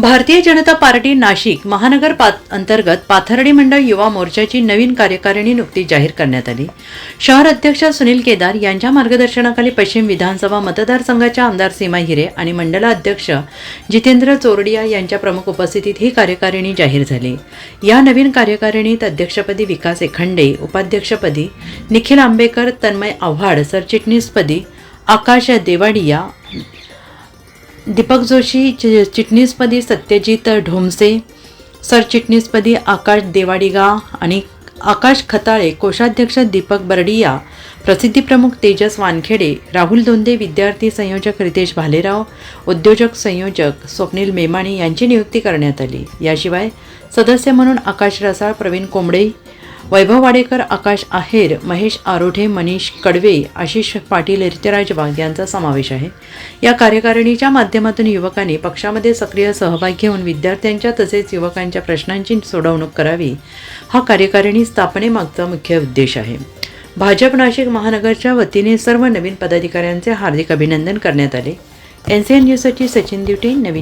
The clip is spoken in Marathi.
भारतीय जनता पार्टी नाशिक महानगर पात अंतर्गत पाथर्डी मंडळ युवा मोर्चाची नवीन कार्यकारिणी नुकतीच जाहीर करण्यात आली. शहर अध्यक्ष सुनील केदार यांच्या मार्गदर्शनाखाली पश्चिम विधानसभा मतदारसंघाच्या आमदार सीमा हिरे आणि मंडला अध्यक्ष जितेंद्र चोरडिया यांच्या प्रमुख उपस्थितीत ही कार्यकारिणी जाहीर झाली. या नवीन कार्यकारिणीत अध्यक्षपदी विकास एखंडे उपाध्यक्षपदी निखिल आंबेकर तन्मय आव्हाड सरचिटणीसपदी आकाश देवाडिया दीपक जोशी चि- चिटणीसपदी सत्यजित ढोमसे सरचिटणीसपदी आकाश देवाडिगा आणि आकाश खताळे कोषाध्यक्ष दीपक बर्डिया प्रसिद्धीप्रमुख तेजस वानखेडे राहुल दोंदे विद्यार्थी संयोजक रितेश भालेराव उद्योजक संयोजक स्वप्नील मेमाणी यांची नियुक्ती करण्यात आली. याशिवाय सदस्य म्हणून आकाश रसाळ प्रवीण कोंबडे वैभव वाडेकर आकाश आहेर महेश आरोठे मनीष कडवे आशिष पाटील ऋतराज वाघ यांचा समावेश आहे. या कार्यकारिणीच्या माध्यमातून युवकांनी पक्षामध्ये सक्रिय सहभाग घेऊन विद्यार्थ्यांच्या तसेच युवकांच्या प्रश्नांची सोडवणूक करावी. हा कार्यकारिणी स्थापनेमागचा मुख्य उद्देश आहे. भाजप नाशिक महानगरच्या वतीने सर्व नवीन पदाधिकाऱ्यांचे हार्दिक अभिनंदन करण्यात आले. एन सी एन न्यूजसाठी सचिन दिवटे नवीन